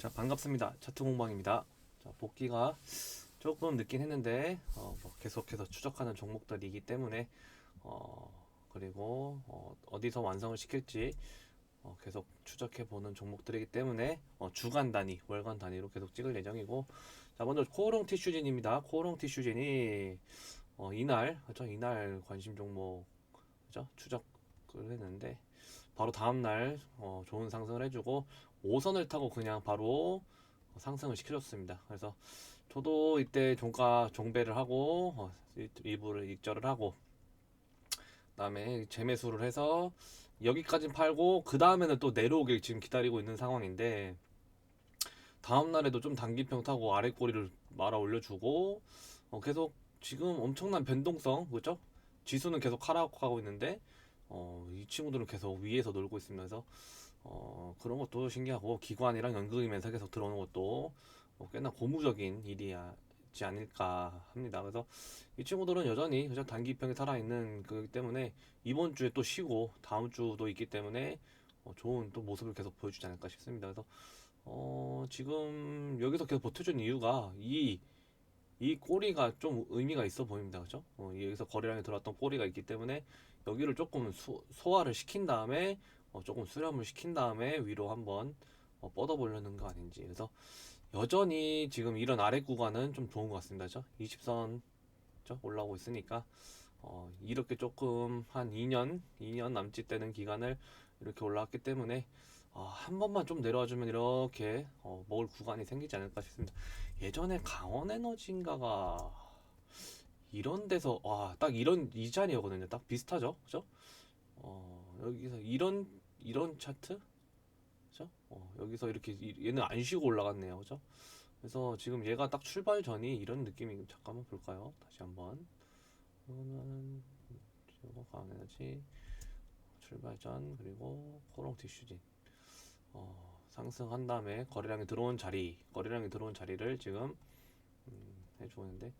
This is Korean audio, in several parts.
자 반갑습니다. 차트 공방입니다. 자 복귀가 조금 늦긴 했는데 어, 뭐 계속해서 추적하는 종목들이기 때문에 어, 그리고 어, 어디서 완성을 시킬지 어, 계속 추적해 보는 종목들이기 때문에 어, 주간 단위 월간 단위로 계속 찍을 예정이고 자 먼저 코오롱 티슈진입니다. 코오롱 티슈진이 어, 이날 그죠 이날 관심 종목 그죠? 추적을 했는데 바로 다음날 어, 좋은 상승을 해주고 5선을 타고 그냥 바로 상승을 시켜줬습니다. 그래서 저도 이때 종가 종배를 하고 어, 일- 일부를 익절을 하고 그다음에 재매수를 해서 여기까지 팔고 그 다음에는 또 내려오길 지금 기다리고 있는 상황인데 다음 날에도 좀 단기평 타고 아래 꼬리를 말아 올려주고 어, 계속 지금 엄청난 변동성 그죠? 지수는 계속 하락하고 있는데 어, 이 친구들은 계속 위에서 놀고. 그래서 어, 그런 것도 신기하고 기관이랑 연극이면서 계속 들어오는 것도 어, 꽤나 고무적인 일이지 않을까 합니다. 그래서 이 친구들은 여전히 그저 단기평에 살아있는 거기 때문에 이번 주에 또 쉬고 다음 주도 있기 때문에 어, 좋은 또 모습을 계속 보여주지 않을까 싶습니다. 그래서 어, 지금 여기서 계속 버텨준 이유가 이, 이 꼬리가 좀 의미가 있어 보입니다. 그죠? 어, 여기서 거래량이 들어왔던 꼬리가 있기 때문에 여기를 조금 소, 소화를 시킨 다음에 어, 조금 수렴을 시킨 다음에 위로 한번 어, 뻗어보려는 거 아닌지 그래서 여전히 지금 이런 아래 구간은 좀 좋은 것 같습니다. 죠 20선 죠 올라오고 있으니까 어, 이렇게 조금 한 2년 2년 남짓 되는 기간을 이렇게 올라왔기 때문에 어, 한 번만 좀 내려와 주면 이렇게 어, 먹을 구간이 생기지 않을까 싶습니다. 예전에 강원 에너지인가가 이런 데서 와 딱 이런 이 자리였거든요. 딱 비슷하죠, 그죠? 어, 여기서 이런 이런 차트, 그죠? 어, 여기서 이렇게 이- 얘는 안 쉬고 올라갔네요, 그죠? 그래서 지금 얘가 딱 출발 전이 이런 느낌이 잠깐만 볼까요? 다시 한번 그러면 이거 강에너지 출발 전 그리고 코롱 티슈진 어, 상승한 다음에 거래량이 들어온 자리, 거래량이 들어온 자리를 지금 음, 해주고 있는데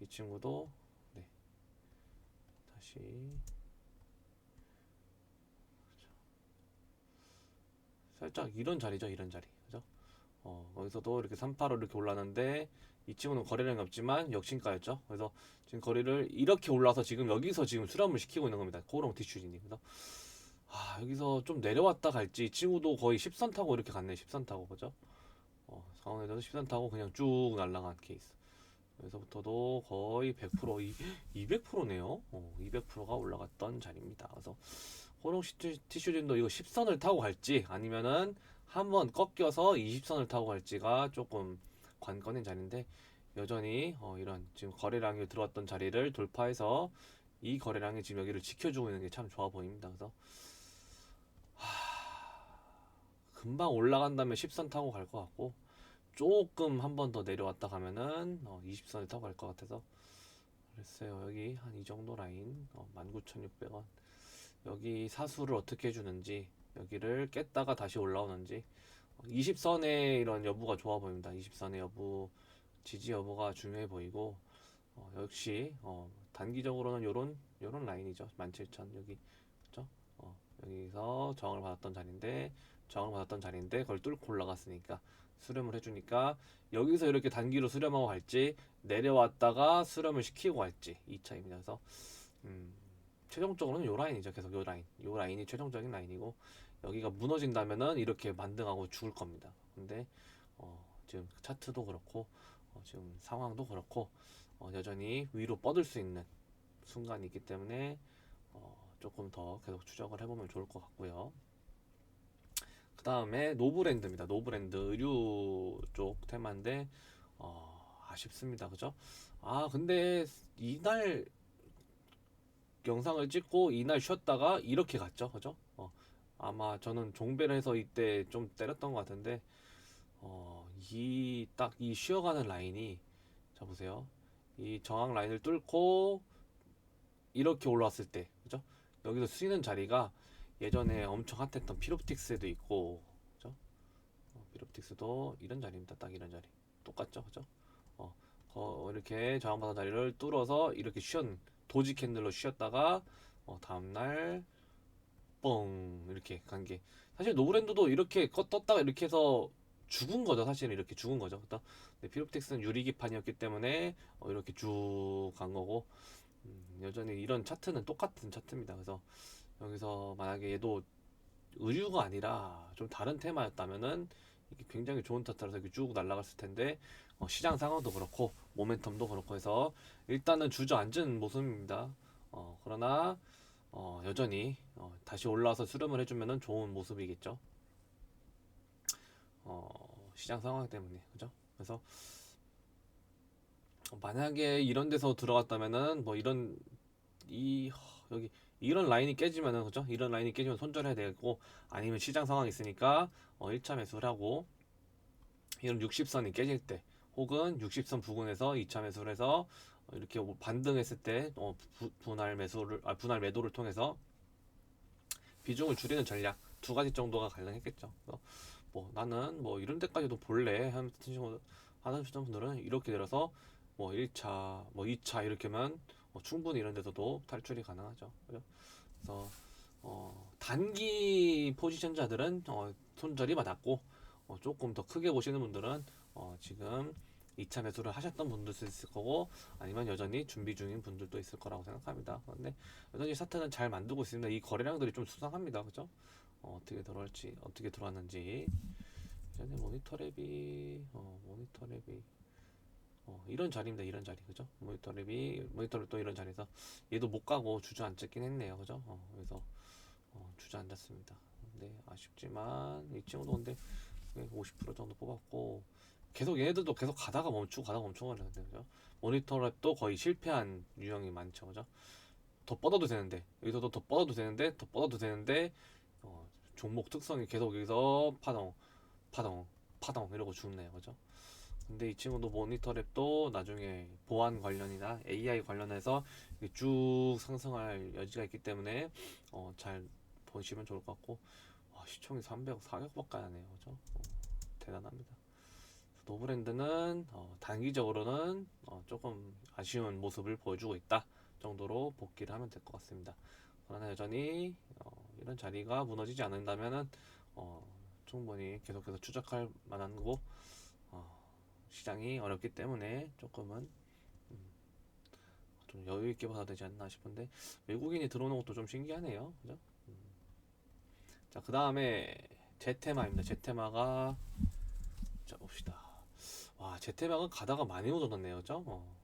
이 친구도 네. 다시. 살짝 이런 자리죠 이런 자리. 그죠? 어 거기서도 이렇게 385 이렇게 올랐는데 이 친구는 거래량이 없지만 역신가였죠. 그래서 지금 거리를 이렇게 올라서 지금 여기서 지금 수렴을 시키고 있는 겁니다. 코롱 티슈진이. 그래서 아 여기서 좀 내려왔다 갈지 이 친구도 거의 10선 타고 이렇게 갔네 10선 타고 그죠 어 상황에서도 10선 타고 그냥 쭉 날아간 케이스 여기서부터도 거의 100% 이, 200%네요. 어, 200%가 올라갔던 자리입니다. 그래서 호롱 티슈진도 이거 10선을 타고 갈지 아니면은 한번 꺾여서 20선을 타고 갈지가 조금 관건인 자리인데 여전히 어, 이런 지금 거래량이 들어왔던 자리를 돌파해서 이 거래량이 지금 여기를 지켜주고 있는 게 참 좋아 보입니다. 그래서 하, 금방 올라간 다음에 10선 타고 갈 것 같고 조금 한 번 더 내려왔다 가면은 어, 20선을 타고 갈 것 같아서. 글쎄요 여기 한 이 정도 라인 어, 19,600원. 여기 사수를 어떻게 해주는지 여기를 깼다가 다시 올라오는지. 어, 20선의 이런 여부가 좋아 보입니다. 20선의 여부 지지 여부가 중요해 보이고 어, 역시 어, 단기적으로는 요런 요런 라인이죠. 17,000 여기. 그죠 어, 여기서 저항을 받았던 자리인데 저항을 받았던 자리인데 그걸 뚫고 올라갔으니까 수렴을 해주니까 여기서 이렇게 단기로 수렴하고 갈지 내려왔다가 수렴을 시키고 갈지 이 차이입니다. 그래서 음, 최종적으로는 요 라인이죠. 계속 요 라인, 요 라인이 최종적인 라인이고 여기가 무너진다면은 이렇게 만등하고 죽을 겁니다. 근데 어, 지금 차트도 그렇고 어, 지금 상황도 그렇고 어, 여전히 위로 뻗을 수 있는 순간이 있기 때문에 어, 조금 더 계속 추적을 해보면 좋을 것 같고요. 그 다음에 노브랜드입니다. 노브랜드 의류 쪽 테마인데 어, 아쉽습니다. 그죠? 아 근데 이날 영상을 찍고 이날 쉬었다가 이렇게 갔죠. 그죠? 어, 아마 저는 종배를 해서 이때 좀 때렸던 것 같은데 어, 이 딱 이 쉬어가는 라인이 자 보세요. 이 저항 라인을 뚫고 이렇게 올라왔을 때 그죠? 여기서 쓰이는 자리가 예전에 엄청 핫했던 피롭틱스에도 있고, 그죠? 어, 피롭틱스도 이런 자리입니다. 딱 이런 자리. 똑같죠, 그죠? 어, 거, 이렇게 저항받은 자리를 뚫어서 이렇게 쉬었, 도지 캔들로 쉬었다가, 어, 다음날, 뻥, 이렇게 간 게. 사실 노브랜드도 이렇게 껐- 떴다가 이렇게 해서 죽은 거죠 사실은 이렇게 죽은 거죠 그다 근데 피로텍스는 유리기판이었기 때문에 어, 이렇게 쭉 간 거고 음, 여전히 이런 차트는 똑같은 차트입니다 그래서 여기서 만약에 얘도 의류가 아니라 좀 다른 테마였다면은 이게 굉장히 좋은 이렇게 쭉 날아갔을 텐데 어, 시장 상황도 그렇고 모멘텀도 그렇고 해서 일단은 주저앉은 모습입니다. 어, 그러나 어, 여전히 어, 다시 올라와서 수렴을 해주면은 좋은 모습이겠죠. 어, 시장 상황 때문에 그죠? 그래서 만약에 이런 데서 들어갔다면은 뭐 이런 이 허, 여기 이런 라인이 깨지면은 그죠? 이런 라인이 깨지면 손절해야 되고 아니면 시장 상황이 있으니까 어, 1차 매수를 하고 이런 60선이 깨질 때 혹은 60선 부근에서 2차 매수를 해서 어, 이렇게 오- 반등했을 때 어, 부- 분할 매수를 아, 분할 매도를 통해서 비중을 줄이는 전략 두 가지 정도가 가능했겠죠. 뭐 나는 뭐 이런 데까지도 볼래 하는 친구 하는 분들은 이렇게 들어서 뭐 1차 뭐 2차 이렇게면 어, 충분히 이런 데서도 탈출이 가능하죠. 그죠? 그래서 어, 단기 포지션자들은 어, 손절이 맞았고 어, 조금 더 크게 보시는 분들은 어, 지금 2차 매수를 하셨던 분들도 있을 거고 아니면 여전히 준비 중인 분들도 있을 거라고 생각합니다. 그런데 여전히 사태는 잘 만들고 있습니다. 이 거래량들이 좀 수상합니다. 그죠? 어, 어떻게 들어올지 어떻게 들어왔는지 예전에 모니터 랩이 어, 모니터 랩이 어, 이런 자리입니다. 이런 자리 그죠? 모니터 랩이 모니터 랩 또 이런 자리에서 얘도 못 가고 주저앉았긴 했네요. 그죠? 어, 그래서 어, 주저앉았습니다. 근데 아쉽지만 이 친구도 근데 50% 정도 뽑았고 계속 얘네들도 계속 가다가 멈추고 가다가 멈추고 하는데 그죠? 모니터 랩도 거의 실패한 유형이 많죠. 그죠? 더 뻗어도 되는데 여기서도 더 뻗어도 되는데 더 뻗어도 되는데 어, 종목 특성이 계속 여기서 파동 파동 파동 이러고 죽네요. 그죠? 근데 이 친구도 모니터랩도 나중에 보안 관련이나 AI 관련해서 쭉 상승할 여지가 있기 때문에 어, 잘 보시면 좋을 것 같고 와, 시총이 300억 400억밖에 안 하네요. 그죠? 어, 대단합니다. 노브랜드는 어, 단기적으로는 어, 조금 아쉬운 모습을 보여주고 있다 정도로 복귀를 하면 될 것 같습니다. 그러나 여전히 어, 이런 자리가 무너지지 않는다면은 어, 충분히 계속해서 추적할 만한 어, 시장이 어렵기 때문에 조금은 음, 좀 여유 있게 봐야 되지 않나 싶은데 외국인이 들어오는 것도 좀 신기하네요. 그죠? 음. 자, 그 다음에 제테마입니다. 제테마가 자 봅시다. 와, 제테마가 가다가 많이 묻어놨네요. 그죠? 어.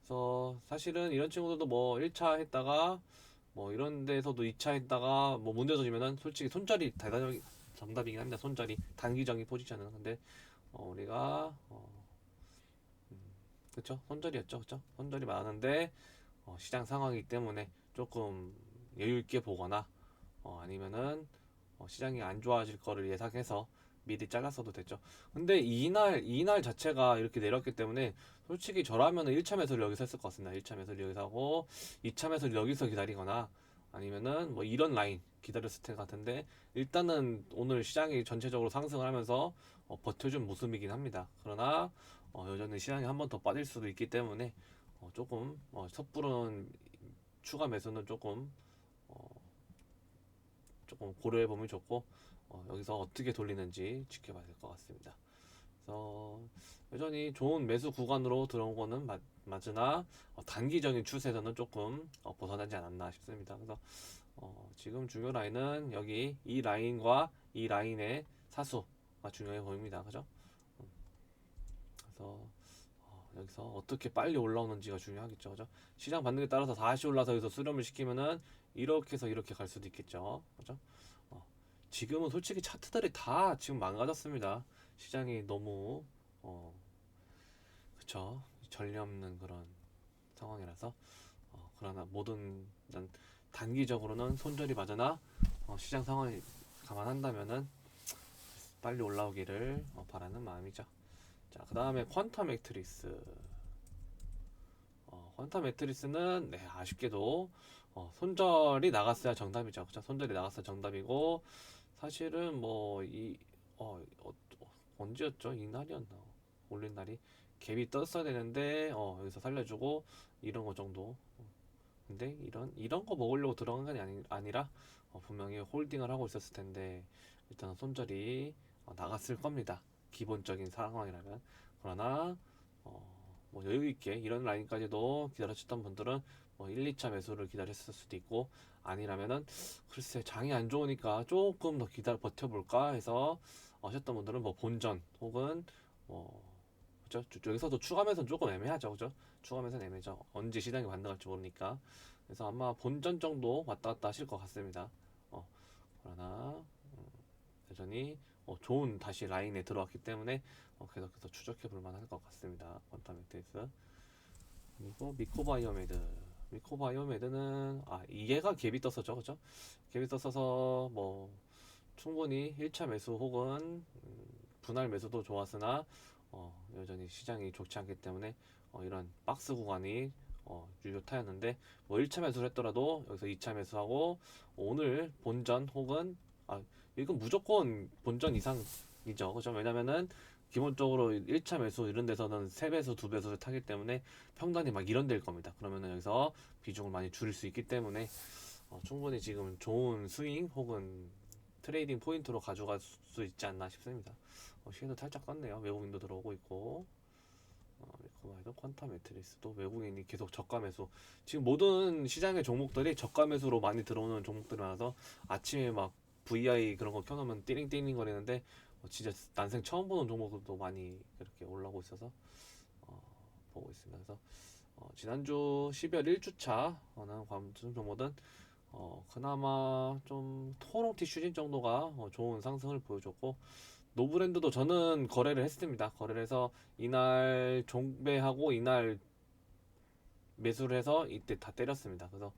그래서 사실은 이런 친구들도 뭐 1차 했다가 뭐 이런 데서도 2차 했다가 뭐 문제 터지면은 솔직히 손절이 대단히 정답이긴 합니다. 손절이 단기적인 포지션은 근데 어, 우리가 어, 음, 그쵸? 손절이었죠, 그쵸? 손절이 많은데 어, 시장 상황이기 때문에 조금 여유 있게 보거나 어, 아니면은 어, 시장이 안 좋아질 거를 예상해서 미리 잘랐어도 됐죠. 근데 이날 이날 자체가 이렇게 내렸기 때문에 솔직히 저라면은 1차 매수를 여기서 했을 것 같습니다. 1차 매수를 여기서 하고 2차 매수를 여기서 기다리거나 아니면은 뭐 이런 라인 기다렸을 것 같은데 일단은 오늘 시장이 전체적으로 상승을 하면서 어, 버텨준 모습이긴 합니다. 그러나 어, 여전히 시장이 한 번 더 빠질 수도 있기 때문에 어, 조금 어, 섣부른 추가 매수는 조금 어, 조금 고려해 보면 좋고 어, 여기서 어떻게 돌리는지 지켜봐야 될 것 같습니다. 그래서 여전히 좋은 매수 구간으로 들어온 거는 맞, 맞으나 어, 단기적인 추세에서는 조금 어, 벗어나지 않았나 싶습니다. 그래서 어, 지금 중요 라인은 여기 이 라인과 이 라인의 사수가 중요해 보입니다. 그죠? 음, 그래서 어, 여기서 어떻게 빨리 올라오는지가 중요하겠죠. 그죠? 시장 반등에 따라서 다시 올라서 여기서 수렴을 시키면은 이렇게 해서 이렇게 갈 수도 있겠죠. 그죠? 어, 지금은 솔직히 차트들이 다 지금 망가졌습니다. 시장이 너무 어, 그쵸? 전례 없는 그런 상황이라서 어, 그러나 모든 난 단기적으로는 손절이 맞으나 어, 시장 상황이 감안한다면은 빨리 올라오기를 어, 바라는 마음이죠. 자, 그 다음에 퀀텀 매트리스. 어, 퀀텀 매트리스는 네, 아쉽게도 어, 손절이 나갔어야 정답이죠. 그쵸? 손절이 나갔어야 정답이고 사실은 뭐이 어, 어, 어, 언제였죠? 이날이었나? 올린 날이 갭이 떴어야 되는데 어, 여기서 살려주고 이런 거 정도. 어, 근데 이런 이런 거 먹으려고 들어간 게 아니, 아니라 어, 분명히 홀딩을 하고 있었을 텐데 일단 손절이 어, 나갔을 겁니다. 기본적인 상황이라면 그러나 어, 뭐 여유 있게 이런 라인까지도 기다려주셨던 분들은 뭐 1, 2차 매수를 기다렸을 수도 있고 아니라면은 글쎄 장이 안 좋으니까 조금 더 기다려 버텨볼까 해서 하셨던 분들은 뭐 본전 혹은 뭐 그죠? 여기서도 추가 매수는 조금 애매하죠. 그죠? 추가 매수는 애매죠. 언제 시장이 반등할지 모르니까. 그래서 아마 본전 정도 왔다 갔다 하실 것 같습니다. 어 그러나 음, 여전히 어, 좋은 다시 라인에 들어왔기 때문에 어, 계속해서 추적해 볼 만할 것 같습니다. 매트리스. 그리고 미코바이오메드. 미코바이오메드는 아 이게가 갭이 떴었죠. 그죠? 갭이 떴어서 뭐 충분히 1차 매수 혹은 음, 분할 매수도 좋았으나 어, 여전히 시장이 좋지 않기 때문에 어, 이런 박스 구간이 어, 유효 타였는데 뭐 1차 매수를 했더라도 여기서 2차 매수하고 오늘 본전 혹은 아 이건 무조건 본전 이상이죠. 그죠? 왜냐면은 기본적으로 1차 매수 이런 데서는 3배수 2배수를 타기 때문에 평단이 막 이런 데일 겁니다. 그러면은 여기서 비중을 많이 줄일 수 있기 때문에 어, 충분히 지금 좋은 스윙 혹은 트레이딩 포인트로 가져갈 수 있지 않나 싶습니다. 어, 시에도 살짝 떴네요. 외국인도 들어오고 있고 어, 리코바이도 퀀텀 매트리스도 외국인이 계속 저가 매수 지금 모든 시장의 종목들이 저가 매수로 많이 들어오는 종목들이 많아서 아침에 막 VI 그런 거 켜놓으면 띠링띠링 거리는데 어, 진짜 난생 처음 보는 종목들도 많이 이렇게 올라오고 있어서 어, 보고. 그래서 어, 지난주 12월 1주차는 관점 종목은 어, 그나마 좀 토롱 티슈진 정도가 어, 좋은 상승을 보여줬고 노브랜드도 저는 거래를 했습니다. 거래를 해서 이날 종배하고 이날 매수를 해서 이때 다 때렸습니다. 그래서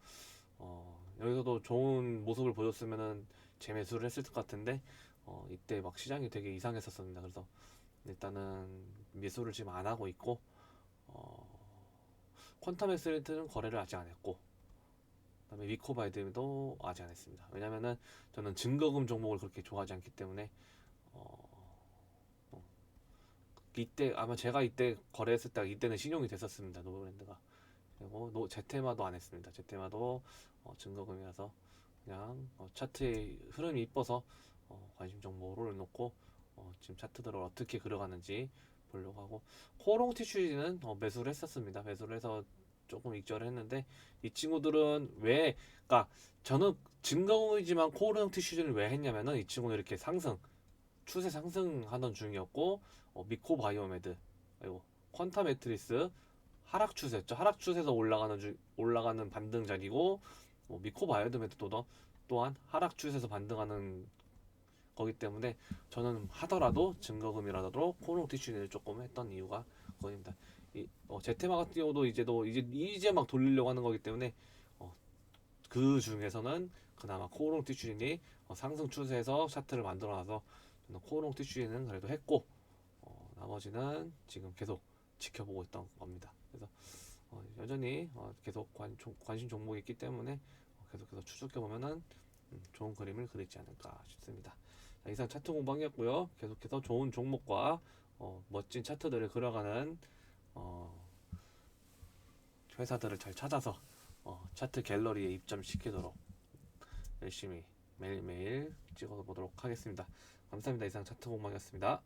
어, 여기서도 좋은 모습을 보였으면은 재매수를 했을 것 같은데 어, 이때 막 시장이 되게 이상했었습니다. 그래서 일단은 매수를 지금 안 하고 있고 어, 퀀텀 엑스레이트는 거래를 아직 안 했고 그다음에 위코바이드도 아직 안 했습니다. 왜냐면은 저는 증거금 종목을 그렇게 좋아하지 않기 때문에 어, 어, 이때 아마 제가 이때 거래했을 때 이때는 신용이 됐었습니다. 노브랜드가 그리고 노 제테마도 안 했습니다. 제테마도 어, 증거금이라서 그냥 어, 차트의 흐름이 이뻐서 어, 관심 정보를 놓고 어, 지금 차트들을 어떻게 그려가는지 보려고 하고 코롱 티슈지는 어, 매수를 했었습니다. 매수를 해서 조금 익절을 했는데 이 친구들은 왜 그러니까 저는 증거이지만 코르형 티슈즈를 왜 했냐면은 이 친구는 이렇게 상승 추세 상승하던 중이었고 어, 미코 바이오메드 그리고 퀀타 매트리스 하락 추세였죠 하락 추세에서 올라가는 주, 올라가는 반등 자리고 뭐 미코 바이오메드도 또한 하락 추세에서 반등하는 거기 때문에 저는 하더라도 증거금이라도 코르형 티슈즈를 조금 했던 이유가 그겁니다. 이, 어, 제테마 같은 경우도 이제도 이제 이제 막 돌리려고 하는 거기 때문에 어, 그 중에서는 그나마 코오롱 티슈린이 어, 상승 추세에서 차트를 만들어놔서 코오롱 티슈린은 그래도 했고 어, 나머지는 지금 계속 지켜보고 있던 겁니다. 그래서 어, 여전히 어, 계속 관, 종- 관심 종목이 있기 때문에 어, 계속해서 추적해 보면은 음, 좋은 그림을 그리지 않을까 싶습니다. 자, 이상 차트 공방이었고요. 계속해서 좋은 종목과 어, 멋진 차트들을 그려가는 어, 회사들을 잘 찾아서 어, 차트 갤러리에 입점시키도록 열심히 매일매일 찍어 보도록 하겠습니다. 감사합니다. 이상 차트 공방이었습니다.